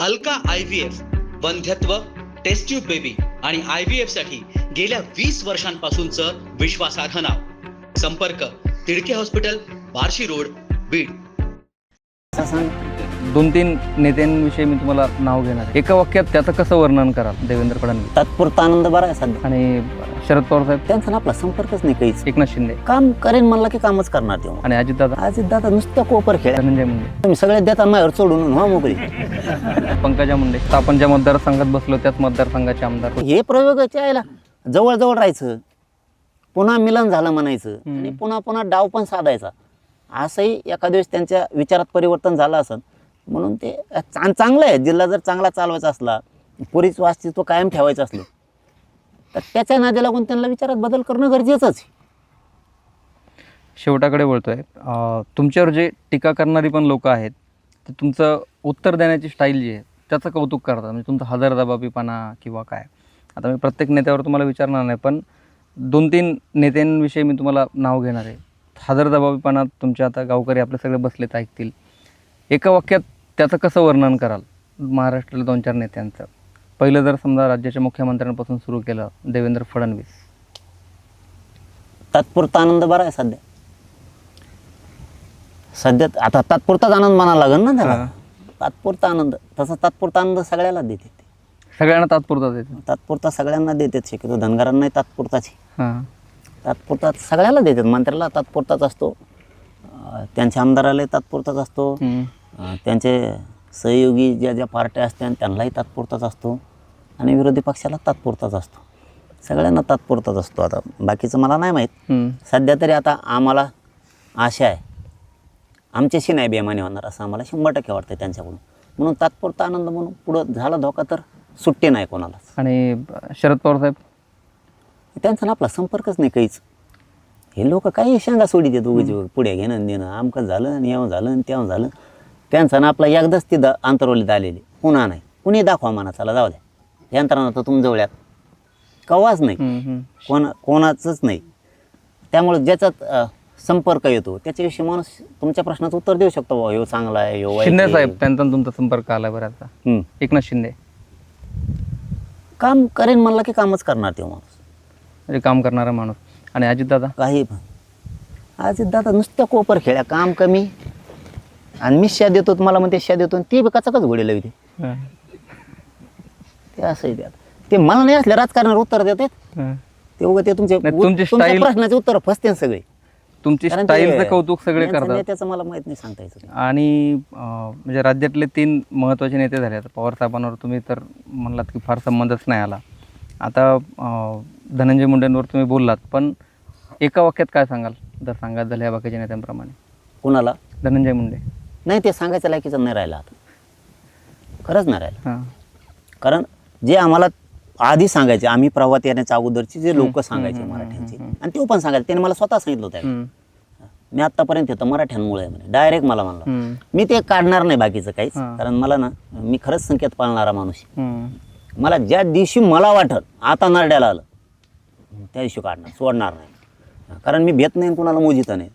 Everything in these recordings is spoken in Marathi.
अलका आय व्ही एफ वंध्यत्व टेस्ट्यूब बेबी आणि आय व्ही एफसाठी गेल्या वीस वर्षांपासूनचं विश्वासार्ह नाव. संपर्क तिडके हॉस्पिटल बार्शी रोड बीड. दोन तीन नेत्यांविषयी मी तुम्हाला नाव घेणार आहे. एका वाक्यात त्याचं कसं वर्णन कराल देवेंद्र फडणवीस? तात्पुरता आनंद बरा आहे सध्या. आणि शरद पवार साहेब? त्यांचा आपला संपर्कच नाही काहीच. एकनाथ शिंदे. काम करेन म्हणला की कामच करणार तेव्हा आणि अजितदादा? आज दादा नुसत्या कोपर खेळ. धनंजय मुंडे. तुम्ही सगळे देता माझ्यावर व्हा मोकळी. पंकजा मुंडे. तर आपण ज्या मतदारसंघात बसलो त्याच मतदारसंघाचे आमदार. हे प्रयोगाच्या यायला जवळ जवळ राहायचं. पुन्हा मिलन झालं म्हणायचं. आणि पुन्हा पुन्हा डाव पण साधायचा. असंही एखाद्या वेळेस त्यांच्या विचारात परिवर्तन झालं असं म्हणून ते चांगलं आहे. जिल्हा जर चांगला चालवायचा असला पुरीचं अस्तित्व कायम ठेवायचं असलं तर त्याच्या नादी लागून त्यांना विचारात बदल करणं गरजेचंच आहे. शेवटाकडे बोलतोय तुमच्यावर जे टीका करणारी पण लोक आहेत ते तुमचं उत्तर देण्याची स्टाईल जी आहे त्याचं कौतुक करतात म्हणजे तुमचा हजरजबाबीपणा किंवा काय. आता मी प्रत्येक नेत्यावर तुम्हाला विचारणार नाही पण दोन तीन नेत्यांविषयी मी तुम्हाला नाव घेणार आहे. हजरजबाबीपणा तुमच्या आता गावकरी आपले सगळे बसलेत ऐकतील. एका वाक्यात त्याचं कसं वर्णन कराल? महाराष्ट्रातील दोन चार नेत्यांचं. पहिलं जर समजा राज्याच्या मुख्यमंत्र्यांपासून सुरू केलं देवेंद्र फडणवीस. तात्पुरता आनंद बरा आहे सध्या. सध्या आता तात्पुरताच आनंद मानावा लागेल ना त्याला. तात्पुरता आनंद. तसा तात्पुरता आनंद सगळ्याला देते ते. सगळ्यांना तात्पुरता देतो. तात्पुरता सगळ्यांना देतात शक्यतो. धनगरांनाही तात्पुरताच आहे. तात्पुरता सगळ्याला देतात. मंत्र्याला तात्पुरताच असतो. त्यांच्या आमदारालाही तात्पुरताच असतो. त्यांचे सहयोगी ज्या ज्या पार्ट्या असतात त्यांनाही तात्पुरताच असतो आणि विरोधी पक्षाला तात्पुरताच असतो. सगळ्यांना तात्पुरताच असतो आता. बाकीचं मला नाही माहीत. सध्या तरी आता आम्हाला आशा आहे. आमच्याशी नाही बेमानी होणार असं आम्हाला शंभर टक्के वाटतं त्यांच्याकडून. म्हणून तात्पुरता आनंद म्हणून पुढं झाला धोका तर सुट्टी नाही कोणालाच. आणि शरद पवार साहेब? त्यांचा ना आपला संपर्कच नाही काहीच. हे लोक काही शेंगा सोडी देत उगीच पुढे घेणं देणं. आमकं झालं आणि यावं झालं आणि तेव्हा झालं. त्यांचा ना आपला एकदाच ती द अंतरवलीत आलेली. पुन्हा नाही. कुणी दाखवा म्हणा चला जाऊ द्या. यंत्रणा तर तुमजवळ्यात कवाच नाही. कोण कोणाचंच नाही. त्यामुळे ज्याच्यात संपर्क येतो त्याच्याविषयी माणूस तुमच्या प्रश्नाचं उत्तर देऊ शकतो. बाबा ह्यो चांगला आहे ह्यो वाईट शिंदे. साहेब त्यांचा तुमचा संपर्क आला बऱ्याचदा हम्म. एकनाथ शिंदे. काम करेन म्हणलं की कामच करणार तो माणूस. म्हणजे काम करणारा माणूस. आणि अजितदादा? काही पण. आज दादा नुसत्या कोपर खेळ्या काम कमी. आणि मी शा देतो मला म्हणते शा देतो ती बी कचाकच घोडी लावते. ते असं आहे ते मला नाही असले राजकारणावर उत्तर देतात हां. ते उगा ते तुमचे तुमच्या प्रश्नाचे उत्तर फसते सगळे. तुमची स्टाईलचं कौतुक सगळे त्यांचं करतात. नेत्याचं मला माहीत नाही सांगता नाही. आणि म्हणजे राज्यातले तीन महत्त्वाचे नेते झाले. आता पवार साहेबांवर तुम्ही तर म्हणलात की फार संबंधच नाही आला. आता धनंजय मुंडेंवर तुम्ही बोललात पण एका वाक्यात काय सांगाल? जर सांगायचं झालं या बाकीच्या नेत्यांप्रमाणे. कुणाला? धनंजय मुंडे. नाही ते सांगायचं लायकीचं नाही राहिलं आता. खरंच नाही राहिलं. कारण जे आम्हाला आधी सांगायचे आम्ही प्रवात येण्याच्या अगोदरचे जे लोक सांगायचे मराठ्यांचे. आणि ते पण सांगायचे त्यांनी मला स्वतः सांगितलं होतं. मी आतापर्यंत येतो मराठ्यांमुळे म्हणे. डायरेक्ट मला म्हणलं. मी ते काढणार नाही बाकीचं काहीच. कारण मला ना मी खरंच संकेत पाळणारा माणूस. मला ज्या दिवशी मला वाटत आता नरड्याला आलं त्या दिवशी काढणार सोडणार नाही. कारण मी भेट नाही कुणाला मोजित नाही.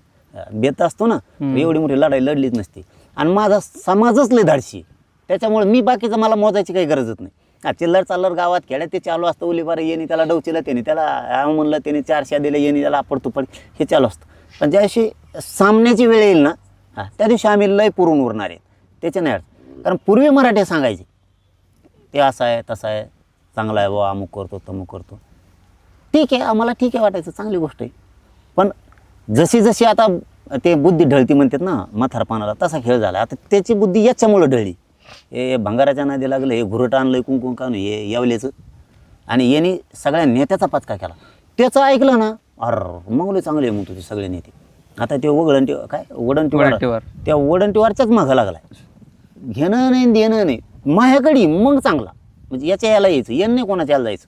भेट असतो ना एवढी मोठी लढाई लढलीच नसती. आणि माझा समाजच लय धाडशी. त्याच्यामुळे मी बाकीचं मला मोजायची काही गरजच नाही. हा चिल्लर चालर गावात खेड्यात ते चालू असतं उलीबार येणे त्याला डवचिलं त्याने त्याला म्हणलं त्याने चारशे दिले येणे त्याला आपड तुपड हे चालू असतं. पण ज्या दिवशी सामन्याची वेळ येईल ना हा त्या दिवशी आम्ही लय पुरून उरणार आहे. त्याच्या नाही अडचण. कारण पूर्वी मराठी सांगायचे ते असं आहे तसं आहे चांगला आहे बाबा अमुक करतो तमुक करतो. ठीक आहे आम्हाला ठीक आहे वाटायचं चांगली गोष्ट आहे. पण जशी जशी आता ते बुद्धी ढळती म्हणतात ना म्हातारपणाला तसा खेळ झाला. आता त्याची बुद्धी याच्यामुळं ढळली. हे भंगाराच्या नादी लागलं हे घुरट आणलं कुंकुम कान हे यावल्याचं आणि यांनी सगळ्या नेत्याचा पचका केला. त्याचं ऐकलं ना अर मग चांगले म्हणतो ते सगळे नेते. आता ते वगळंटी काय? वडंटीवार. त्या वडंटीवारच्याच मागं लागलाय. घेणं नाही देणं नाही. माझ्याकडे मग चांगला. म्हणजे याच्या याला यायचं. यानं नाही कोणाच्या याला जायचं?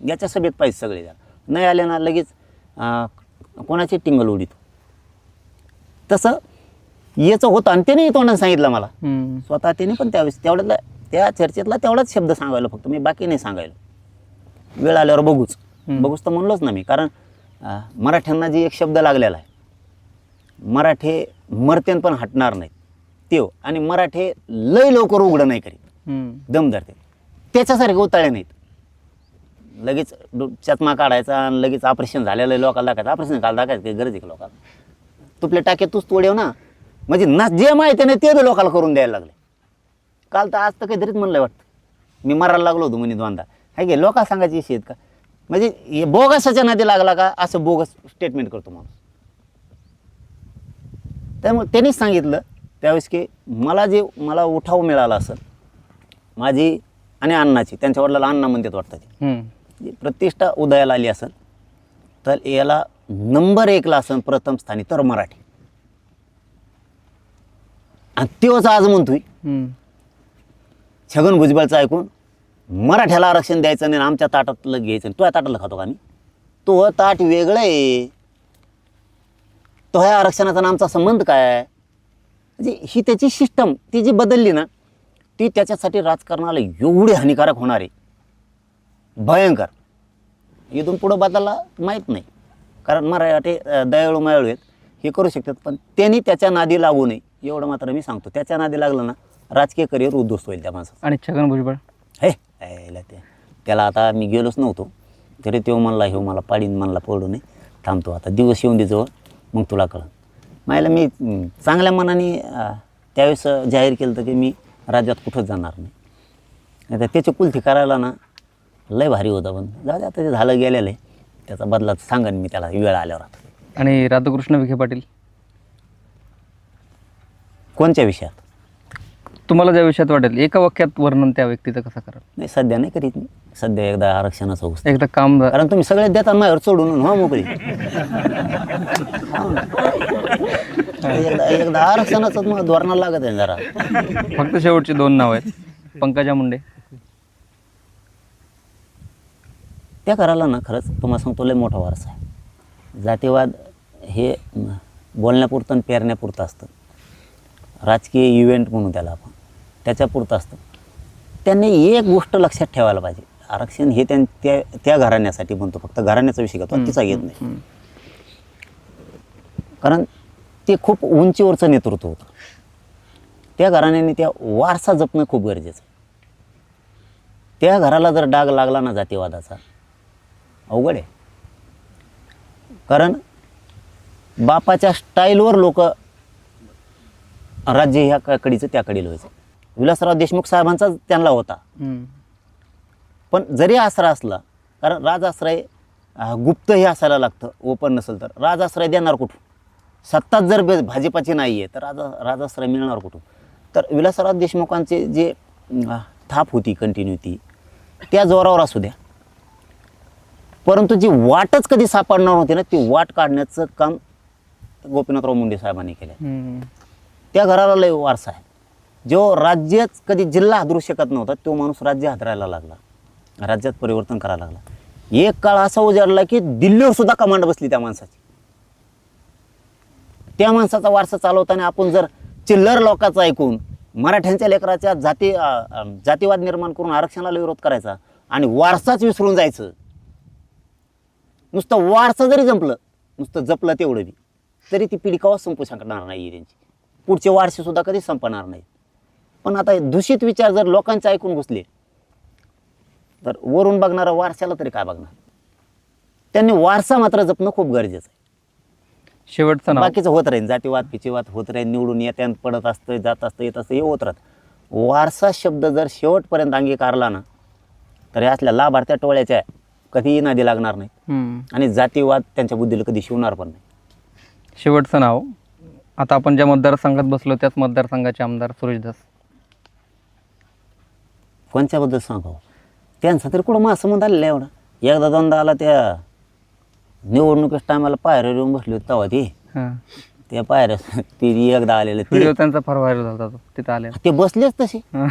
याच्या सभेत पाहिजे सगळे जण नाही आले ना लगेच कोणाची टिंगल उडीतो? तसं याचं होतं आणि त्याने तोंडाने सांगितलं मला. स्वतः त्याने पण त्यावेळेस तेवढ्यातला त्या चर्चेतला तेवढाच शब्द सांगायला फक्त. मी बाकी नाही सांगायला. वेळ आल्यावर बघूच. बघूच तर म्हणलोच ना मी. कारण मराठ्यांना जी एक शब्द लागलेला आहे मराठे मरतेन पण हटणार नाहीत. तेव आणि मराठे लय लवकर उघडं नाही करीत. दम धरते. त्याच्यासारखे उताळे नाहीत. लगेच चष्मा काढायचा आणि लगेच ऑपरेशन झालेलं लोकांना दाखायचं ऑपरेशन काल दाखायचं काही गरज आहे लोकांना तुपले टाके तूच तोडेव ना. म्हणजे ना जे माहिती नाही ते बी लोकांना करून द्यायला लागले. काल तर आज तर काहीतरीच म्हणलं वाटतं. मी मरायला लागलो होतो म्हणे दोनदा. आहे की लोका सांगायची आहेत का? म्हणजे हे बोगसाच्या नादी लागला का? असं बोगस स्टेटमेंट करतो माणूस. त्यामुळे त्यांनीच सांगितलं त्यावेळेस की मला जे मला उठाव मिळाला असेल माझी आणि अण्णाची त्यांच्या वडिलाला अण्णा म्हणतात वाटतं ते. प्रतिष्ठा उदयाला आली असेल तर याला नंबर एकला असेल प्रथम स्थानी तर मराठी आणि तेच आज म्हणतोय. छगन भुजबळचं ऐकून मराठ्याला आरक्षण द्यायचं नाही आणि आमच्या ताटातलं घ्यायचं नाही. तुझ्या ताटातलं खातो का मी तो ताट वेगळं आहे तो ह्या आरक्षणाचा आणि आमचा संबंध काय आहे? म्हणजे ही त्याची सिस्टम ती जी बदलली ना ती त्याच्यासाठी राजकारणाला एवढी हानिकारक होणार आहे भयंकर इथून पुढं बदलला माहीत नाही कारण मराठी दयाळू मायाळू आहेत हे करू शकतात पण त्यांनी त्याच्या नादी लागू नये एवढं मात्र मी सांगतो. त्याच्या नादी लागलं ना राजकीय करिअर उद्ध्वस्त होईल त्या माणसाचं. आणि छगन भुजबळ? हे यायला ते. त्याला आता मी गेलोच नव्हतो तरी तो म्हणला हे मला पाडीन म्हणला पडू नये. थांबतो आता दिवस येऊन दे जवळ मग तुला कळन. मायला मी चांगल्या मनाने त्यावेळेस जाहीर केलं होतं की मी राज्यात कुठंच जाणार नाही. नाही तर त्याची कुलथी करायला ना लय भारी होतं पण जाऊ दे आता ते झालं गेलेलं आहे. त्याचा बदला सांगन मी त्याला वेळ आल्यावर. आता आणि राधाकृष्ण विखे पाटील? कोणत्या विषयात? तुम्हाला ज्या विषयात वाटेल एका वाक्यात वर्णन त्या व्यक्तीचं कसं कराल? नाही सध्या नाही करीत मी. सध्या एकदा आरक्षणाचं होतं. एकदा काम झा- कारण तुम्ही सगळे देता माझ्यावर सोडून हो मोकळी. एकदा एकदा आरक्षणाचं मग धोरणाला लागत आहे जरा. फक्त शेवटची दोन नाव आहेत. पंकजा मुंडे. त्या करायला ना खरंच तुम्हाला सांगतो लय मोठा वारसा आहे. जातीवाद हे बोलण्यापुरतं आणि पेरण्यापुरतं असतं. राजकीय इव्हेंट म्हणू त्याला आपण. त्याच्यापुरतं असतं. त्यांनी एक गोष्ट लक्षात ठेवायला पाहिजे. आरक्षण हे त्यां त्या त्या घराण्यासाठी म्हणतो फक्त घराण्याचा विषय घेतो तिचा घेत नाही. कारण ते खूप उंचीवरचं नेतृत्व होतं. त्या घराण्याने त्या वारसा जपणं खूप गरजेचं त्या घराला जर डाग लागला ना जातीवादाचा अवघड आहे. कारण बापाच्या स्टाईलवर लोक राज्य ह्या कडीचं त्या कडीला व्हायचं. विलासराव देशमुख साहेबांचा त्यांना होता. पण जरी आसरा असला कारण राजाश्रय गुप्त हे असायला लागतं ओपन नसेल तर. राजाश्रय देणार कुठून? सत्ताच जर बे- भाजपाची नाही आहे तर राजा राजाश्रय मिळणार कुठून? तर विलासराव देशमुखांचे जे थाप होती कंटिन्युटी त्या जोरावर असू द्या. परंतु जी वाटच कधी सापडणार होती ना ती वाट काढण्याचं काम गोपीनाथराव मुंडे साहेबांनी केलं. त्या घराला लय वारसा आहे. जो राज्यच कधी जिल्हा हादरू शकत नव्हता तो माणूस राज्य हादरायला लागला. राज्यात परिवर्तन करायला लागला. एक काळ असा उजाडला की दिल्लीवर सुद्धा कमांड बसली त्या माणसाची. त्या माणसाचा वारसा चालवताना आपण जर चिल्लर लोकांचं ऐकून मराठ्यांच्या लेकराच्या जाती जातीवाद निर्माण करून आरक्षणाला विरोध करायचा आणि वारसाच विसरून जायचं नुसतं वारसा जरी जंपलं नुसतं जपलं तेवढं बी तरी ती पिढी कवा संपू शकणार नाही त्यांची. पुढचे वारसे सुद्धा कधी संपणार नाहीत. पण आता दूषित विचार जर लोकांचे ऐकून घुसले तर वरून बघणारा वारशाला तरी काय बघणार? त्यांनी वारसा मात्र जपणं खूप गरजेचं आहे. शेवटचं बाकीचं होत राहील जातीवाद पिचीवाद होत राहील निवडून येत्यान पडत असतं जात असतं येत असतं हे होत राहत. वारसा शब्द जर शेवटपर्यंत अंगीकारला ना तर असल्या लाभार्थ्या टोळ्याच्या कधीही नादी लागणार नाही. हम्म. आणि जातीवाद त्यांच्या बुद्धीला कधी शिवणार पण नाही. शेवटचं नाव. आता आपण ज्या मतदारसंघात बसलो त्याच मतदारसंघाचे आमदार सुरेश दास. कोणच्याबद्दल सांगावं? त्यांचा तरी कुठं माझा संबंध आलेला एवढा. एकदा दोनदा आला त्या निवडणुकीच टायमाला पायऱ्यावर येऊन बसली होती तेव्हा ती. हां. त्या पायऱ्या ती एकदा आलेलं ते त्यांचा फार व्हायरल झाला तो. तिथं आले. ते बसलेच तसे. हां.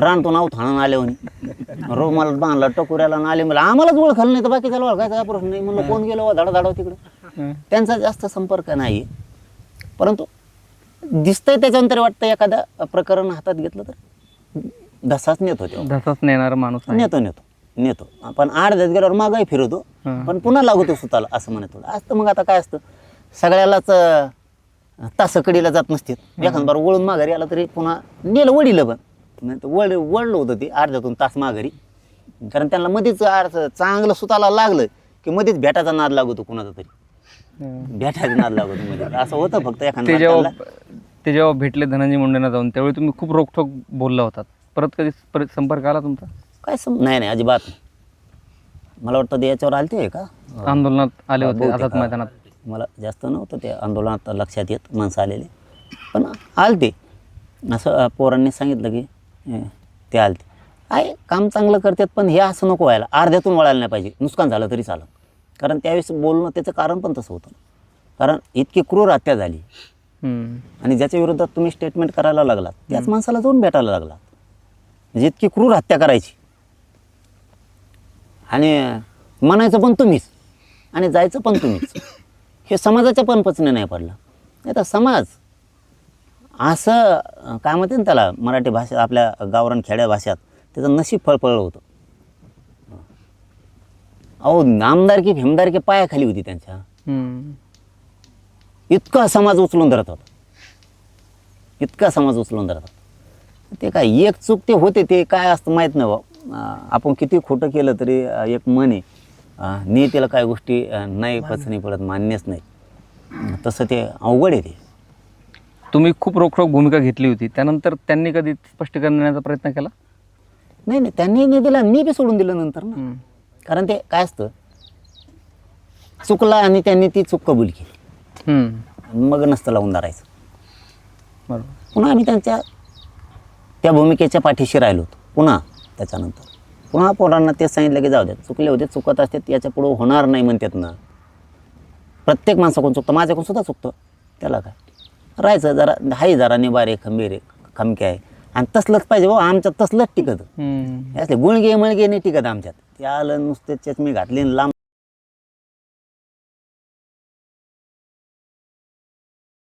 रानतो नाव थाणून आले म्हणे. रोमाला बांधला टकोऱ्याला आले मला आम्हालाच ओळखाल नाही तर बाकी त्याला ओळखायचा काय प्रश्न नाही म्हणलं कोण गेलो धडा धाडव तिकडे. हां. त्यांचा जास्त संपर्क नाही. परंतु दिसतंय त्याच्यानंतर वाटतं एखादं प्रकरण हातात घेतलं तर धसाच नेतो तो. धसाच नेणारा माणूस आहे. नेतो नेतो नेतो. आपण अर्ध्यात गेल्यावर मागाही फिरवतो. हां. पण पुन्हा लागतो सुताला असं म्हणत होतं. असतं मग आता काय असतं? सगळ्यालाच कडीला जात नसते. एखाद बार वळून माघारी आला तरी पुन्हा नेलं वडील पण. नाही तर वळ वळलं होतं ते अर्ध्यातून तास माघारी. कारण त्यांना मध्येच अर्थ चांगलं सुताला लागलं की मध्येच भेटायचा नाद लागतो कुणाचा तरी. भेटायचा नाद लागतो मध्ये असं होतं फक्त एखाद्या ते जेव्हा भेटले धनंजय मुंडेंना जाऊन त्यावेळी तुम्ही खूप रोखोक बोलला होतात परत कधी परत संपर्क आला तुमचा? काय सम नाही नाही अजिबात. मला वाटतं ते याच्यावर आलते का? आंदोलनात आले होते आझाद. मैदानात. मला जास्त नव्हतं ते आंदोलनात लक्षात येत माणसं आलेले. पण आलते. असं पोरांनी सांगितलं की ते आलते. आहे काम चांगलं करतात पण हे असं नको व्हायला. अर्ध्यातून वळायला नाही पाहिजे. नुकसान झालं तरी चालं कारण त्यावेळेस बोलणं त्याचं कारण पण तसं होतं. कारण इतकी क्रूर हत्या झाली. आणि ज्याच्या विरोधात तुम्ही स्टेटमेंट करायला लागलात त्याच माणसाला जाऊन भेटायला लागलात. म्हणजे इतकी क्रूर हत्या करायची. आणि म्हणायचं पण तुम्हीच. आणि जायचं पण तुम्हीच. हे समाजाच्या पण पचने नाही पडलं. नाही तर समाज असं काय म्हणते ना त्याला मराठी भाषेत आपल्या गावरान खेड्या भाषेत त्याचं नशीब फळफळलं होतं. अहो नामदारकी फेमदारकी पायाखाली होती त्यांच्या. हम्म. इतका समाज उचलून धरत होता. इतका समाज उचलून धरत होता. ते काय एक चूक ते होते ते काय असतं माहीत नाही आपण किती खोटं केलं तरी एक मन आहे अं, नियतीला काय गोष्टी नाही पचनी पडत मान्यच नाही. तसं ते अवघड आहे ते. तुम्ही खूप रोखोक भूमिका घेतली होती. त्यानंतर त्यांनी कधी स्पष्टीकरण देण्याचा प्रयत्न केला? नाही नाही त्यांनी नाही दिला मी बी सोडून दिलं नंतर ना. कारण ते काय असतं चुकला आणि त्यांनी ती चूक कबूल केली. मग नसतं लावून धरायचं. बरोबर. पुन्हा आम्ही त्यांच्या त्या भूमिकेच्या पाठीशी राहिलो होतो. पुन्हा त्याच्यानंतर. पुन्हा पोरांना तेच सांगितलं की जाऊ द्या चुकले होते चुकत असते याच्या पुढं होणार नाही म्हणतात ना. प्रत्येक माणसाकडून चुकतं माझ्याकडून सुद्धा चुकतं. त्याला काय? राहायचं जरा हाय जरा निबारे खंबीर आहे खमके आहे. आणि तसलंच पाहिजे भाऊ आमच्यात तसलंच टिकत. असले गुणगे मळगे नाही टिकत आमच्यात. ते आलं नुसते चष्मी घातली लांब